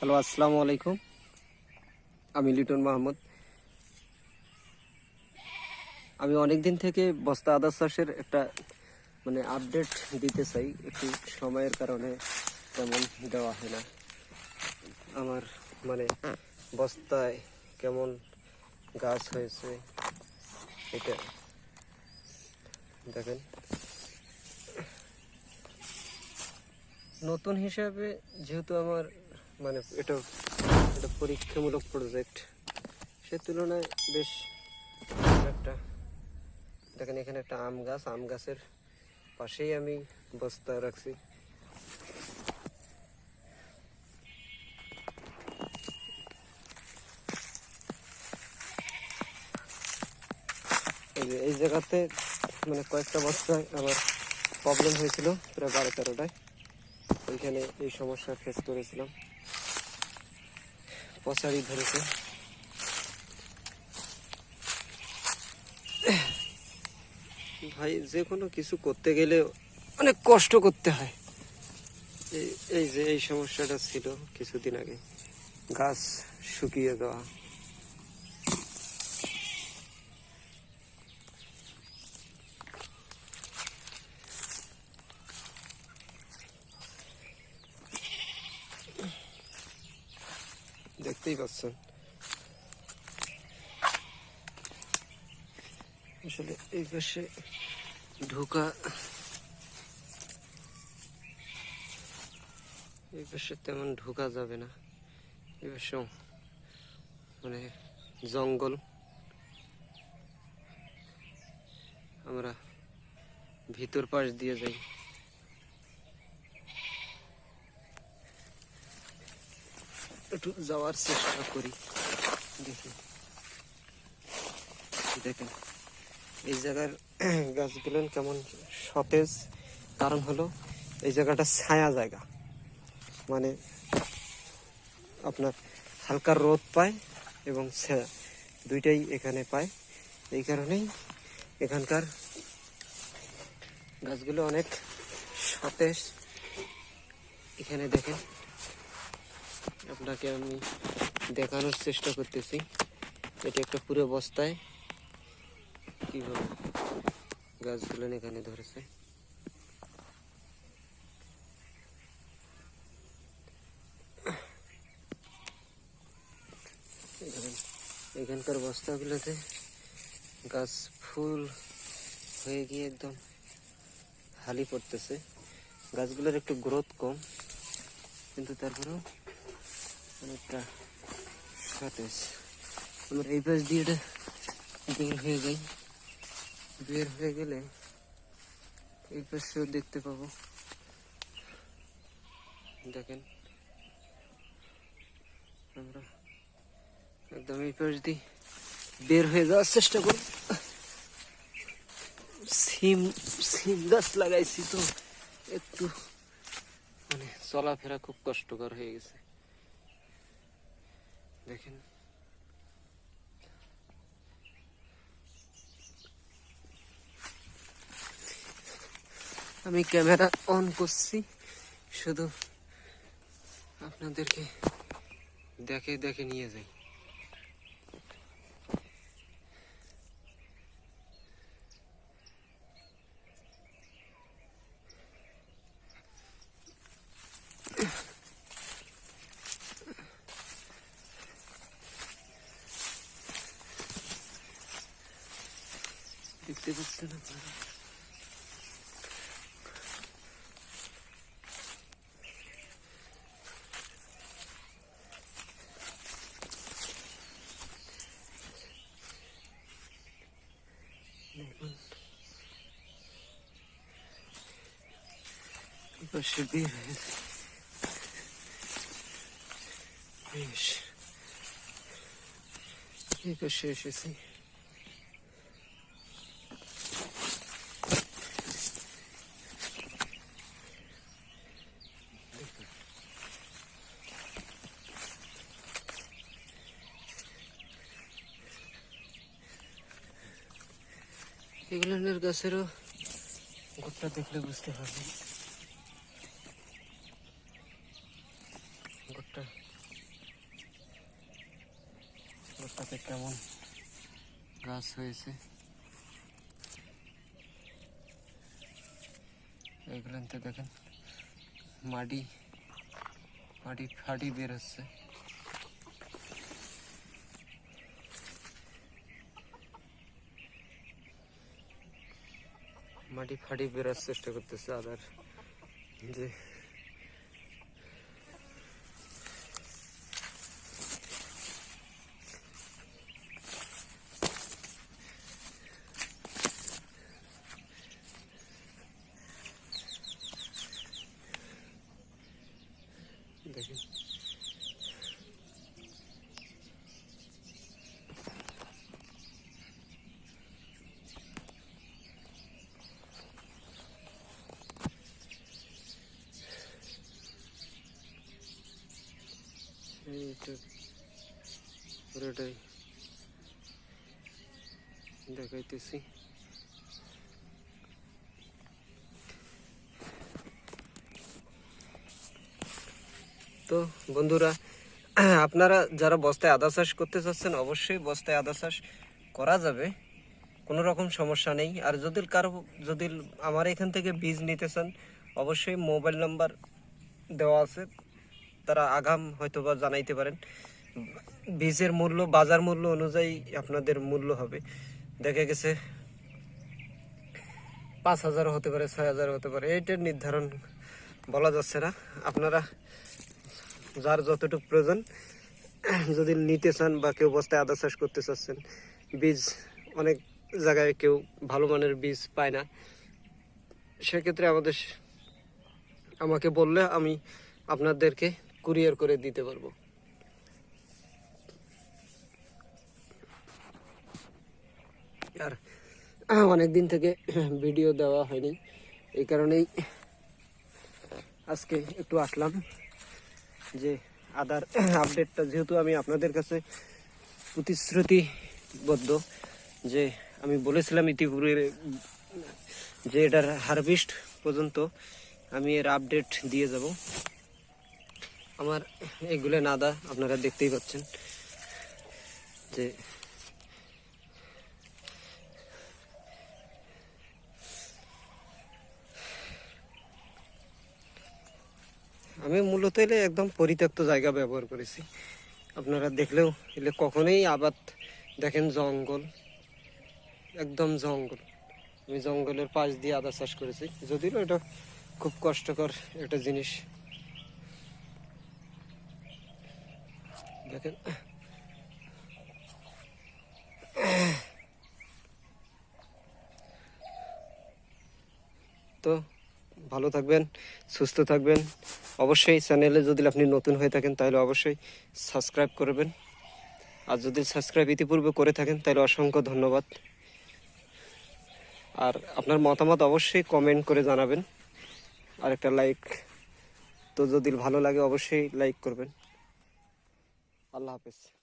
Hello, আসসালামু আলাইকুম। আমি লিটন মাহমুদ। আমি অনেক দিন থেকে বস্তা আদা চাষের একটা মানে আপডেট দিতে চাই। একটু সময়ের কারণে তেমন দেওয়া হয় না। আমার মানে বস্তায় কেমন গাছ হয়েছে এটা দেখেন। নতুন হিসাবে যেহেতু আমার মানে এটা এটা পরীক্ষামূলক প্রজেক্ট সে তুলনায় বেশ একটা, দেখেন এখানে একটা আম গাছ, আম গাছের পাশেই আমি বস্তা রাখছি। এই জায়গাতে মানে কয়েকটা বস্তায় আমার প্রবলেম হয়েছিল, প্রায় বারো তেরোটায়। ওইখানে এই সমস্যা ফেস করেছিলাম। পচারি ধরেছে। ভাই, যে কোনো কিছু করতে গেলে অনেক কষ্ট করতে হয়। এই যে এই সমস্যাটা ছিল কিছুদিন আগে, গাছ শুকিয়ে দেওয়া। দেখতেই পাচ্ছেন। আসলে এই পাশে ঢোকা, এই পাশে তেমন ঢোকা যাবে না। এই পাশে মানে জঙ্গল। আমরা ভিতর পাশ দিয়ে যাই। একটু যাওয়ার চেষ্টা করি। দেখি। দেখেন, এই জায়গার গাছগুলো কেমন সতেজ। কারণ হলো, এই জায়গাটা ছায়া জায়গা। মানে আপনার হালকা রোদ পায় এবং ছায়া দুইটাই এখানে পায়। এই কারণেই এখানকার গাছগুলো অনেক সতেজ। এখানে দেখেন আপনাকে আমি দেখানোর চেষ্টা করতেছি। এটা একটা পুরো বস্তায়। কীভাবে গাছগুলো এখানে ধরেছে। এখানকার বস্তাগুলোতে গাছ ফুল হয়ে গিয়ে একদম হালি পড়তেছে। গাছগুলোর একটু গ্রোথ কম, কিন্তু তারপরেও অনেকটা সতেজ। আমরা এই পাশ দিয়ে এটা বের হয়ে যাই। বের হয়ে গেলে এই পাশেও দেখতে পাবো। দেখেন। আমরা একদম এই পাশ দিয়ে বের হয়ে যাওয়ার চেষ্টা করি। সিম সিম গাছ লাগাইছি তো। একটু মানে চলাফেরা খুব কষ্টকর হয়ে গেছে। দেখেন। আমি ক্যামেরা অন করছি শুধু আপনাদেরকে দেখে দেখে নিয়ে যাই। দেখতে পাচ্ছেন আপনারা দেখুন এপাশে বের হয়েছে বেশ এই পাশে এসেছি ইংল্যান্ডের গাছেরও গোটটা দেখলে বুঝতে পারবেন। গোটটা। গোটটাতে কেমন গাছ হয়েছে। এগুলোতে দেখেন মাটি মাটি ফাটি বেরোচ্ছে। মাটি ফাটি বেরোর চেষ্টা করতেছে আদার। যে দেখেন এইটা পুরোটাই দেখাইতেছি। তো বন্ধুরা, আপনারা যারা বস্তায় আদা চাষ করতে চাচ্ছেন, অবশ্যই বস্তায় আদা চাষ করা যাবে। কোনো রকম সমস্যা নেই। আর যদি কারও, যদি আমার এখান থেকে বীজ নিতে চান, অবশ্যই মোবাইল নাম্বার দেওয়া আছে। তারা আগাম হয়তো বা জানাইতে পারেন। বীজের মূল্য, বাজার মূল্য অনুযায়ী আপনাদের মূল্য হবে। দেখা গেছে পাঁচ হাজার হতে পারে, ছয় হাজার হতে পারে এইটার নির্ধারণ বলা যাচ্ছে না। আপনারা যার যতটুকু প্রয়োজন, যদি নিতে চান বা কেউ বস্তায় আদা চাষ করতে চাচ্ছেন, বীজ অনেক জায়গায় কেউ ভালো মানের বীজ পায় না। সেক্ষেত্রে আমাদের আমাকে বললে আমি আপনাদেরকে কুরিয়ার করে দিতে পারব। আর অনেক দিন থেকে ভিডিও দেওয়া হয়নি। এই কারণেই আজকে একটু আসলাম যে আদার আপডেটটা যেহেতু আমি আপনাদের কাছে প্রতিশ্রুতিবদ্ধ যে আমি বলেছিলাম ইতিপূর্বে যে এটার হারভেস্ট পর্যন্ত আমি এর আপডেট দিয়ে যাব। আমার এগুলো নাদা আপনারা দেখতেই পাচ্ছেন যে আমি মূলত এলে একদম পরিত্যক্ত জায়গা ব্যবহার করেছি। আপনারা দেখলেও এলে কখনোই আবাদ, দেখেন জঙ্গল, একদম জঙ্গল। আমি জঙ্গলের পাশ দিয়ে আদা চাষ করেছি। যদিও এটা খুব কষ্টকর একটা জিনিস। দেখেন তো ভালো থাকবেন, সুস্থ থাকবেন। অবশ্যই চ্যানেলে যদি আপনি নতুন হয়ে থাকেন, তাহলে অবশ্যই সাবস্ক্রাইব করবেন। আর যদি সাবস্ক্রাইব ইতিপূর্বে করে থাকেন, তাহলে অসংখ্য ধন্যবাদ। আর আপনার মতামত অবশ্যই কমেন্ট করে জানাবেন। আর একটা লাইক তো যদি ভালো লাগে, অবশ্যই লাইক করবেন। আল্লাহ হাফেজ।